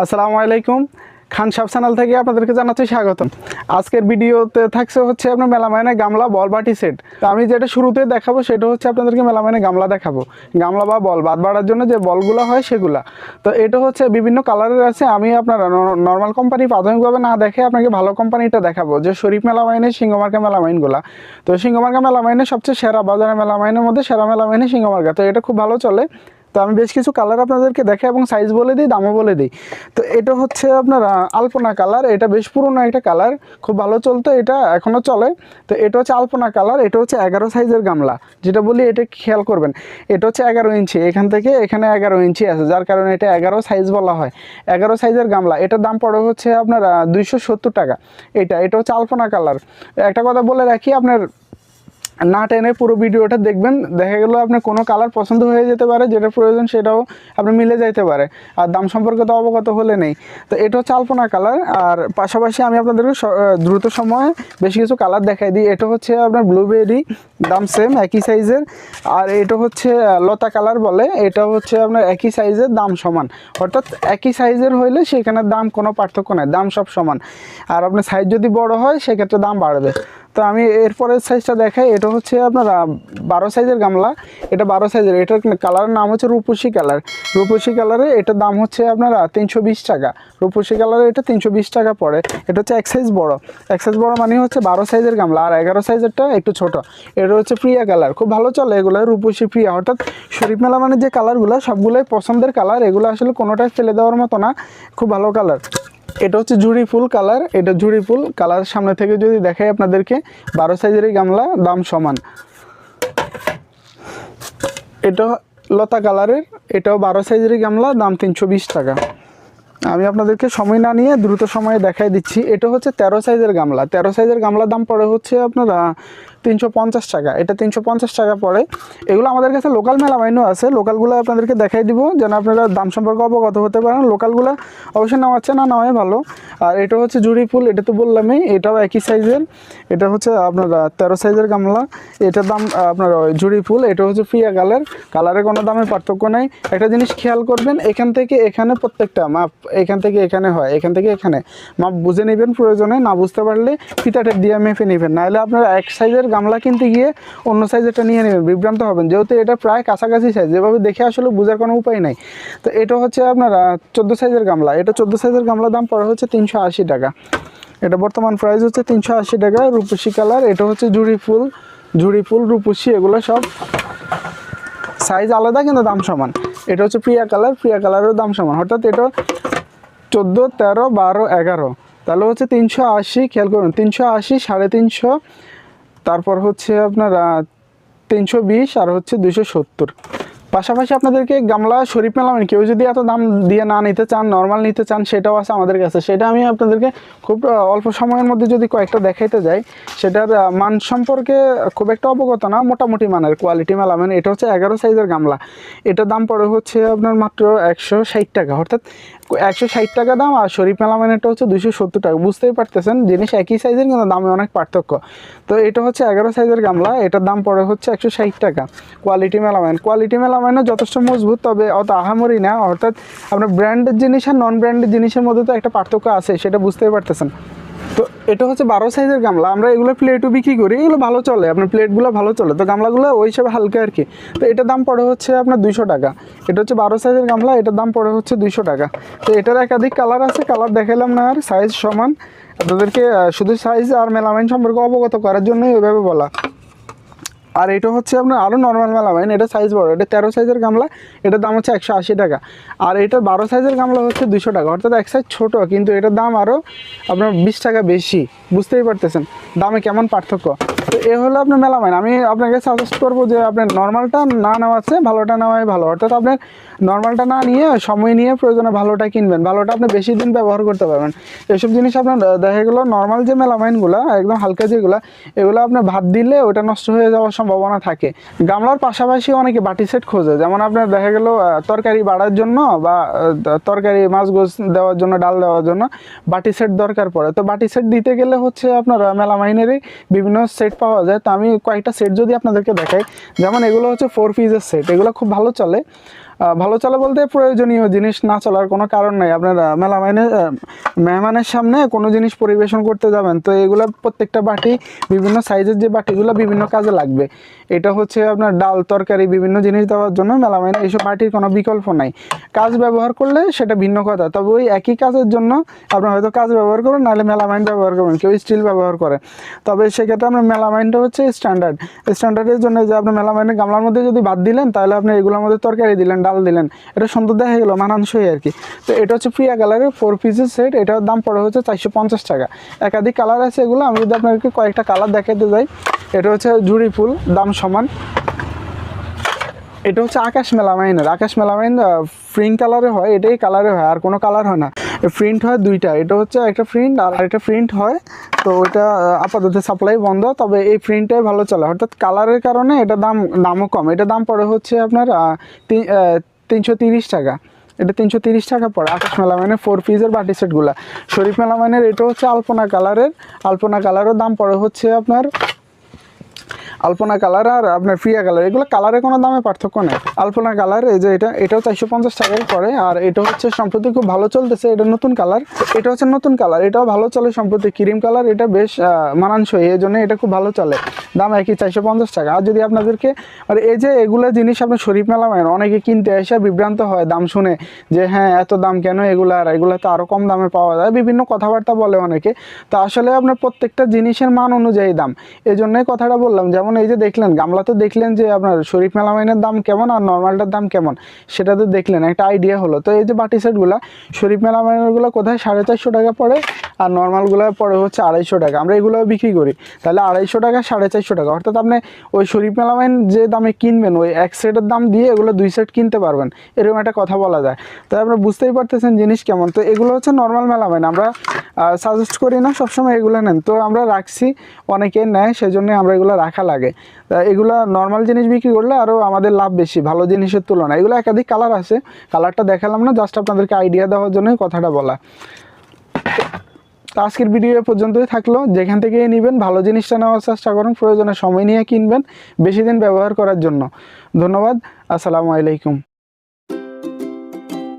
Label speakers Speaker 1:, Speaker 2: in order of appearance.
Speaker 1: আসসালামু আলাইকুম। খান sub channel থেকে আপনাদেরকে জানাচ্ছি স্বাগতম। আজকের ভিডিওতে থাকছে হচ্ছে আপনার মেলামাইনে গামলা বল বাটি সেট। তো আমি যেটা শুরুতে দেখাবো সেটা হচ্ছে আপনাদেরকে মেলামাইনে গামলা দেখাবো। গামলা বা বল, বাদ বাড়ার জন্য যে বলগুলো হয় সেগুলা। তো এটা হচ্ছে বিভিন্ন কালারের আছে, আমি আপনার নর্মাল কোম্পানি প্রাথমিকভাবে না দেখে আপনাকে ভালো কোম্পানিটা দেখাবো। যে শরীফ মেলামাইনে, সিংহমার্কা মেলামাইনগুলা। তো সিংহমার্কা মেলামাইনে সবচেয়ে সেরা বাজারে মেলামাইনের মধ্যে সেরা মেলামাইনে সিংহমার্কা। তো এটা খুব ভালো চলে। তো আমি বেশ কিছু কালার আপনাদেরকে দেখে এবং সাইজ বলে দিই, দামও বলে দিই। তো এটা হচ্ছে আপনার আলপনা কালার এটা বেশ পুরনো একটা কালার খুব ভালো চলতো, এটা এখনও চলে। তো এটা হচ্ছে আলপনা কালার এটা হচ্ছে এগারো সাইজের গামলা। যেটা বলি, এটা খেয়াল করবেন, এটা হচ্ছে এগারো ইঞ্চি, এখান থেকে এখানে এগারো ইঞ্চি আছে, যার কারণে এটা এগারো সাইজ বলা হয়। এগারো সাইজের গামলা, এটার দাম পড়ে হচ্ছে আপনার দুইশো সত্তর টাকা। এটা এটা হচ্ছে আলপনা কালার একটা কথা বলে রাখি, আপনার না টেনে পুরো ভিডিওটা দেখবেন, দেখা গেল আপনার কোনো কালার পছন্দ হয়ে যেতে পারে যেটা প্রয়োজন সেটাও আপনার মিলে যাইতে পারে, আর দাম সম্পর্কে তো অবগত হলে নেই। তো এটা হচ্ছে আলপনা কালার আর পাশাপাশি আমি আপনাদেরকে দ্রুত সময়ে বেশি কিছু কালার দেখাই দিই। এটা হচ্ছে আপনার ব্লুবেরি দাম সেম একই সাইজের আর এটা হচ্ছে লতা কালার বলে, এটা হচ্ছে আপনার একই সাইজের দাম সমান। অর্থাৎ একই সাইজের হইলে সেখানে দাম কোনো পার্থক্য নেই, দাম সব সমান। আর আপনার সাইজ যদি বড় হয়, সেক্ষেত্রে দাম বাড়বে। তো আমি এরপরের সাইজটা দেখাই। এটা হচ্ছে আপনার বারো সাইজের গামলা। এটা বারো সাইজের এটার কালারের নাম হচ্ছে রূপসী কালার রূপসী কালারে এটার দাম হচ্ছে আপনার তিনশো টাকা। রূপসী কালারে এটা তিনশো বিশ টাকা পড়ে। এটা হচ্ছে এক সাইজ বড়। এক সাইজ বড় মানে হচ্ছে বারো সাইজের গামলা। আর এগারো সাইজেরটা একটু ছোট। এটা হচ্ছে প্রিয়া কালার খুব ভালো চলে এগুলো, রূপসী প্রিয়া। অর্থাৎ শরীফ মেলা মানে যে কালারগুলো সবগুলোই পছন্দের কালার এগুলো আসলে কোনোটাই ফেলে দেওয়ার মতো না। খুব ভালো কালার এটা হচ্ছে ঝুড়ি ফুল কালার, এটা ঝুড়ি ফুল কালার সামনে থেকে যদি দেখাই আপনাদেরকে, বারো সাইজেরই গামলা, দাম সমান। এটা লতা কালারের, এটাও বারো সাইজেরই গামলা, দাম তিনশো বিশ টাকা। আমি আপনাদেরকে সময় না নিয়ে দ্রুত সময়ে দেখাই দিচ্ছি। এটা হচ্ছে তেরো সাইজের গামলা। তেরো সাইজের গামলার দাম পড়ে হচ্ছে আপনারা তিনশো পঞ্চাশ টাকা। এটা তিনশো পঞ্চাশ টাকা পড়ে। এগুলো আমাদের কাছে লোকাল মেলা মাইনও আছে। লোকালগুলো আপনাদেরকে দেখাই দিব, যেন আপনারা দাম সম্পর্কে অবগত হতে পারেন। লোকালগুলো অবশ্যই নেওয়াচ্ছে না নেওয়াই ভালো। আর এটা হচ্ছে জুড়ি ফুল, এটা তো বললামই, এটাও একই সাইজের। এটা হচ্ছে আপনারা তেরো সাইজের গামলা। এটার দাম আপনার জুড়ি ফুল, এটা হচ্ছে ফিয়া কালার। কালারের কোনো দামে পার্থক্য নাই। একটা জিনিস খেয়াল করবেন, এখান থেকে এখানে প্রত্যেকটা মাপ এখান থেকে এখানে হয়, এখান থেকে এখানে। মাপ বুঝে নেবেন প্রয়োজনে, না বুঝতে পারলে ফিতা টেপ দিয়ে মেপে নেবেন। নাহলে আপনারা এক সাইজের গামলা কিনতে গিয়ে অন্য সাইজেরটা নিয়ে নেবেন। বিভ্রান্ত হবেন। যেহেতু এটা প্রায় কাছাকাছি সাইজ যেভাবে দেখে আসলে বোঝার কোনো উপায় নাই। তো এটা হচ্ছে আপনার চোদ্দ সাইজের গামলা। এটা চোদ্দ সাইজের গামলা দাম পড়ে হচ্ছে তিনশো আশি টাকা। এটা বর্তমান প্রাইস হচ্ছে তিনশো আশি টাকা, রূপসী কালার। এটা হচ্ছে জুড়ি ফুল জুড়ি ফুল, রূপসী, এগুলো সব সাইজ আলাদা, কিন্তু দাম সমান। এটা হচ্ছে প্রিয়া কালার। প্রিয়া কালারেরও দাম সমান। অর্থাৎ এটা চোদ্দ, তেরো, বারো, এগারো। তাহলে হচ্ছে তিনশো আশি, খেয়াল করুন, তিনশো আশি, সাড়ে তিনশো। তারপর হচ্ছে আপনার তিনশো বিশ আর হচ্ছে দুশো সত্তর। পাশাপাশি আপনাদেরকে গামলা শরীফ মেলামেন কেউ যদি এত দাম দিয়ে না নিতে চান নর্মাল নিতে চান, সেটাও আছে আমাদের কাছে। সেটা আমি আপনাদেরকে খুব অল্প সময়ের মধ্যে যদি কয়েকটা দেখাইতে যাই, সেটার মান সম্পর্কে খুব একটা অবগত না, মোটামুটি মানের কোয়ালিটি মেলামেন এটা হচ্ছে এগারো সাইজের গামলা। এটার দাম পড়ে হচ্ছে আপনার মাত্র একশো ষাট টাকা। অর্থাৎ একশো ষাট টাকা দাম আর শরীফ মেলামেনটা হচ্ছে দুশো সত্তর টাকা। বুঝতেই পারতেছেন, জিনিস একই সাইজের কিন্তু দামে অনেক পার্থক্য। তো এটা হচ্ছে এগারো সাইজের গামলা, এটার দাম পড়ে হচ্ছে একশো ষাট টাকা। Quality melamine. কোয়ালিটি মেলামাইনও যথেষ্ট মজবুত, তবে অত আহামরি না। অর্থাৎ আপনার ব্র্যান্ডের জিনিস আর নন ব্র্যান্ডের জিনিসের মধ্যে তো একটা পার্থক্য আছে, সেটা বুঝতেই পারতেছেন। তো এটা হচ্ছে বারো সাইজের গামলা। আমরা এগুলো প্লেটও বিক্রি করি, এগুলো ভালো চলে, আপনার প্লেটগুলো ভালো চলে। তো গামলাগুলো ওই হিসাবে হালকা আর কি। তো এটার দাম পড়ে হচ্ছে আপনার দুইশো টাকা। এটা হচ্ছে বারো সাইজের গামলা, এটার দাম পড়ে হচ্ছে দুইশো টাকা। তো এটার একাধিক কালার আছে কালার দেখালাম না আর সাইজ সমান। আপনাদেরকে শুধু সাইজ আর মেলামাইন সম্পর্কে অবগত করার জন্যই ওইভাবে বলা। আর এটা হচ্ছে আপনার আরও নর্মাল মেলামাইন এটা সাইজ বড়, এটা তেরো সাইজের গামলা, এটার দাম হচ্ছে একশো আশি টাকা। আর এটা বারো সাইজের গামলা হচ্ছে দুশো টাকা, অর্থাৎ এক সাইজ ছোটো, কিন্তু এটার দাম আরও আপনার বিশ টাকা বেশি, বুঝতেই পারতেছেন। দামে কেমন পার্থক্য? এ হলো আপনার মেলামাইন। আমি আপনাকে সাজেস্ট করব যে আপনার নর্মালটা না নেওয়া আছে ভালোটা নেওয়াই ভালো। অর্থাৎ আপনার নর্মালটা না নিয়ে সময় নিয়ে প্রয়োজনে ভালোটা কিনবেন, ভালোটা আপনি বেশি দিন ব্যবহার করতে পারবেন। এসব জিনিস আপনার দেখা গেলো নর্মাল যে মেলামাইনগুলো, একদম হালকা যেগুলো, এগুলো আপনার ভাত দিলে ওটা নষ্ট হয়ে যাওয়ার সম্ভাবনা থাকে। গামলার পাশাপাশি অনেকে বাটি সেট খোঁজে, যেমন আপনার দেখা গেলো তরকারি বাড়ার জন্য বা তরকারি মাছ গোছ দেওয়ার জন্য, ডাল দেওয়ার জন্য বাটি সেট দরকার পড়ে। তো বাটি সেট দিতে গেলে হচ্ছে আপনার মেলামাইনেরই বিভিন্ন সেট পাওয়া যায়। তো আমি কয়েকটা সেট যদি আপনাদেরকে দেখাই, যেমন এগুলো হচ্ছে ফোর পিসের সেট এগুলো খুব ভালো চলে। ভালো চলা বলতে প্রয়োজনীয় জিনিস না চলার কোনো কারণ নাই। আপনার মেলা আহ, মেহমানের সামনে কোনো জিনিস পরিবেশন করতে যাবেন। তো এগুলো প্রত্যেকটা বাটি বিভিন্ন সাইজের যে বাটিগুলো বিভিন্ন কাজে লাগবে। এটা হচ্ছে আপনার ডাল তরকারি বিভিন্ন জিনিস দেওয়ার জন্য মেলামাইনে এইসব বাটির কোনো বিকল্প নাই। কাজ ব্যবহার করলে সেটা ভিন্ন কথা। তবে ওই একই কাজের জন্য আপনার হয়তো কাজ ব্যবহার করবেন নাহলে মেলামাইন ব্যবহার করবেন কেউ স্টিল ব্যবহার করে। তবে সেক্ষেত্রে আপনার মেলামাইনটা হচ্ছে স্ট্যান্ডার্ড স্ট্যান্ডার্ডের জন্য যে আপনি মেলামাইনের গামলার মধ্যে যদি ভাত দিলেন তাহলে আপনি এগুলোর মধ্যে তরকারি দিলেন ডাল দিলেন। এটা সুন্দর দেখা গেলো, মানানসই আর কি। তো এটা হচ্ছে প্রিয়া কালারের ফোর পিসের সেট এটার দাম পড়ে হচ্ছে চারশো পঞ্চাশ টাকা। একাধিক কালার আছে এগুলো, আমি যদি আপনাদেরকে কয়েকটা কালার দেখাতে যাই, এটা হচ্ছে জুড়ি ফুল, দাম সমান। এটা হচ্ছে আকাশ মেলা মেলামাইনের, আকাশ মেলা মাইন ফ্রিং কালারে হয়, এটাই কালারে হয়, আর কোনো কালার হয় না। প্রিন্ট হয় দুইটা। এটা হচ্ছে একটা প্রিন্ট আর একটা প্রিন্ট হয়। তো ওইটা আপাতত সাপ্লাই বন্ধ, তবে এই প্রিন্টটাই ভালো চলে। অর্থাৎ কালারের কারণে এটা দাম, দামও কম। এটা দাম পড়ে হচ্ছে আপনার তিন- তিনশো টাকা। এটা তিনশো তিরিশ টাকা পড়ে। আকাশ মেলামাইনের ফোর পিসের বাটি সেটগুলো শরীফ মেলামাইনের এটা হচ্ছে আলপনা কালারের আলপনা কালারের দাম পড়ে হচ্ছে আপনার আলপনা কালার আর আপনার প্রিয়া কালার, এগুলো কালারে কোনো দামে পার্থক্য নেই। আলপনা কালার, এই যে এটা, এটাও চারশো পঞ্চাশ টাকায় পরে আর এটা হচ্ছে সম্প্রতি খুব ভালো চলতেছে, এটা নতুন কালার। এটা হচ্ছে নতুন কালার, এটাও ভালো চলে সম্প্রতি, ক্রিম কালার, এটা বেশ মানানসই, এই জন্য এটা খুব ভালো চলে। দাম একই চারশো পঞ্চাশ টাকা। আর যদি আপনাদেরকে আর এই যে এগুলো জিনিস আপনি শরীফ মেলামেন অনেকে কিনতে এসে বিভ্রান্ত হয় দাম শুনে যে হ্যাঁ এত দাম কেন এগুলো? আর এগুলো তো আরও কম দামে পাওয়া যায়। বিভিন্ন কথাবার্তা বলে অনেকে। তো আসলে আপনার প্রত্যেকটা জিনিসের মান অনুযায়ী দাম। এই জন্যই কথাটা বললাম, যেমন এই যে দেখলেন, গামলা তো দেখলেন যে আপনার শরীফ মেলামাইনের দাম কেমন আর নর্মালটার দাম কেমন, সেটা তো দেখলেন। একটা আইডিয়া হলো। তো এই যে বাটি সেটগুলো, শরীফ মেলামাইনেরগুলো কোথায় সাড়ে চারশো টাকা পড়ে? আর নর্মালগুলো পরে হচ্ছে আড়াইশো টাকা। আমরা এগুলো বিক্রি করি। তাহলে আড়াইশো টাকা, সাড়ে চারশো টাকা। অর্থাৎ আপনি ওই শরীফ মেলামাইন যে দামে কিনবেন, ওই এক সেটের দাম দিয়ে এগুলো দুই সেট কিনতে পারবেন। এরকম একটা কথা বলা যায়। তাই আপনারা বুঝতেই পারতেছেন জিনিস কেমন। তো এগুলো হচ্ছে নর্মাল মেলামাইন। আমরা সাজেস্ট করি না, সবসময় এগুলো নেন। তো আমরা রাখছি, অনেকে নেয় সেই জন্য আমরা এগুলো রাখা লাগে। এগুলো নর্মাল জিনিস বিক্রি করলে আরও আমাদের লাভ বেশি, ভালো জিনিসের তুলনায়। এগুলো একাধিক কালার আছে। কালারটা দেখালাম না জাস্ট আপনাদেরকে আইডিয়া দেওয়ার জন্যই কথাটা বলা। তো আজকের ভিডিও পর্যন্তই থাকল। যেখান থেকে নেবেন, ভালো জিনিসটা নেওয়ার চেষ্টা করুন, প্রয়োজনে সময় নিয়ে কিনবেন, বেশি দিন ব্যবহার করার জন্য। ধন্যবাদ, আসসালামু আলাইকুম।